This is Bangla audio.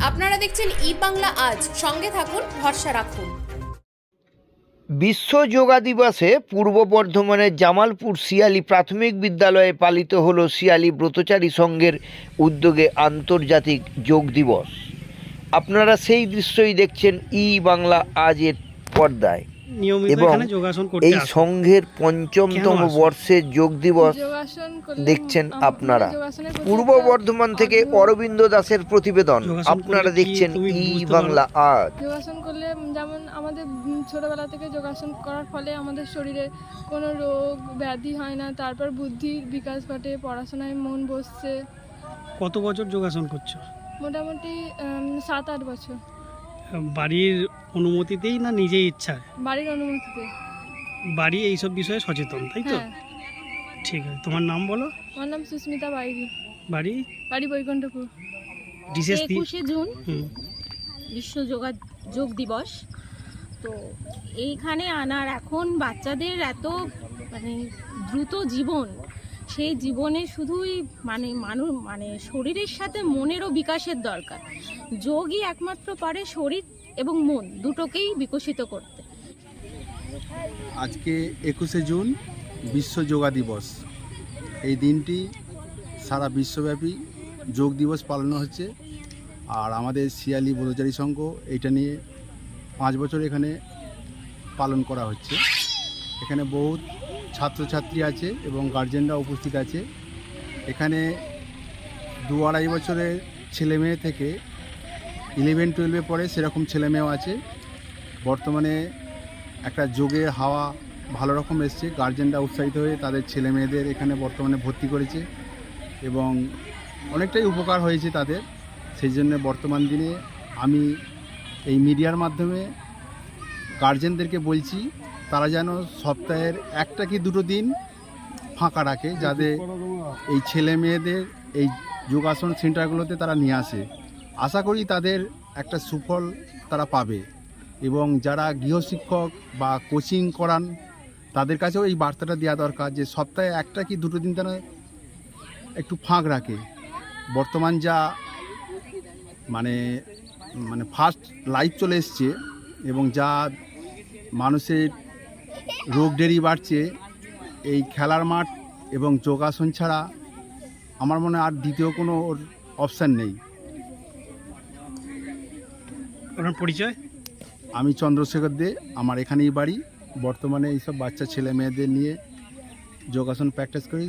আপনারা দেখছেন ই বাংলা আজ। সঙ্গে থাকুন, ভরসা রাখুন। বিশ্ব যোগা দিবসে পূর্ব বর্ধমানের জামালপুর শিয়ালি প্রাথমিক বিদ্যালয়ে পালিত হল শিয়ালি ব্রতচারী সংঘের উদ্যোগে আন্তর্জাতিক যোগ দিবস। আপনারা সেই দৃশ্যই দেখছেন ই বাংলা আজের পর্দায়। এবং এখানে যোগাসন করতে এই সংঘের পঞ্চমতম বর্ষের যোগ দিবস দেখছেন আপনারা। পূর্ব বর্ধমান থেকে অরবিন্দ দাসের প্রতিবেদন আপনারা দেখছেন ই বাংলা আজ। যোগাসন করলে যেমন আমাদের ছোটবেলা থেকে যোগাসন করার ফলে আমাদের শরীরে কোনো রোগ ব্যাধি হয় না তারপর বুদ্ধির বিকাশ ঘটে পড়াশোনায় মন বসছে। কত বছর যোগাসন করছ? মোটামুটি সাত আট বছর। বাড়ির অনুমতিতেই না নিজেই ইচ্ছা? বাড়ির অনুমতিতে বাড়ি এইসব বিষয়ে সচেতন তাই তো? হ্যাঁ। ঠিক আছে তোমার নাম বলো? আমার নাম সুস্মিতা বাইরি। বাড়ি? বাড়ি বৈকুণ্ঠপুর। বিশেষ একুশে জুন। বিশ্ব যোগা যোগ দিবস। তো এইখানে আনার এখন বাচ্চাদের এত মানে দ্রুত জীবন সেই জীবনে শুধুই মানে মানুষ মানে শরীরের সাথে মনেরও বিকাশের দরকার। যোগই একমাত্র পারে শরীর এবং মন দুটোকেই বিকশিত করতে। আজকে একুশে জুন বিশ্ব যোগা দিবস। এই দিনটি সারা বিশ্বব্যাপী যোগ দিবস পালন হচ্ছে। আর আমাদের শিয়ালি বোধচারী সংঘ এটা নিয়ে পাঁচ বছর এখানে পালন করা হচ্ছে। এখানে বহুত ছাত্রছাত্রী আছে এবং গার্জেনরা উপস্থিত আছে। এখানে দু আড়াই বছরের ছেলে মেয়ে থেকে ইলেভেন টুয়েলভে পড়ে সেরকম ছেলে মেয়েও আছে। বর্তমানে একটা যোগের হাওয়া ভালো রকম এসছে। গার্জেনরা উৎসাহিত হয়ে তাদের ছেলে মেয়েদের এখানে বর্তমানে ভর্তি করেছে এবং অনেকটাই উপকার হয়েছে তাদের। সেই জন্য বর্তমান দিনে আমি এই মিডিয়ার মাধ্যমে গার্জেনদেরকে বলছি তারা যেন সপ্তাহের একটা কি দুটো দিন ফাঁকা রাখে যাতে এই ছেলে মেয়েদের এই যোগাসন সেন্টারগুলোতে তারা নিয়ে আসে। আশা করি তাদের একটা সুফল তারা পাবে এবং যারা গৃহশিক্ষক বা কোচিং করান, তাদের কাছেও এই বার্তাটা দেওয়া দরকার যে সপ্তাহে একটা কি দুটো দিন তারা একটু ফাঁক রাখে। বর্তমান যা মানে মানে ফার্স্ট লাইফ চলে এসছে এবং যা মানুষের রোগ ডেরি বাড়ছে এই খেলার মাঠ এবং যোগাসন ছাড়া আমার মনে হয় আর দ্বিতীয় কোনো ওর অপশান নেই। ওনার পরিচয়? আমি চন্দ্রশেখর দে আমার এখানেই বাড়ি। বর্তমানে এইসব বাচ্চা ছেলে মেয়েদের নিয়ে যোগাসন প্র্যাকটিস করি।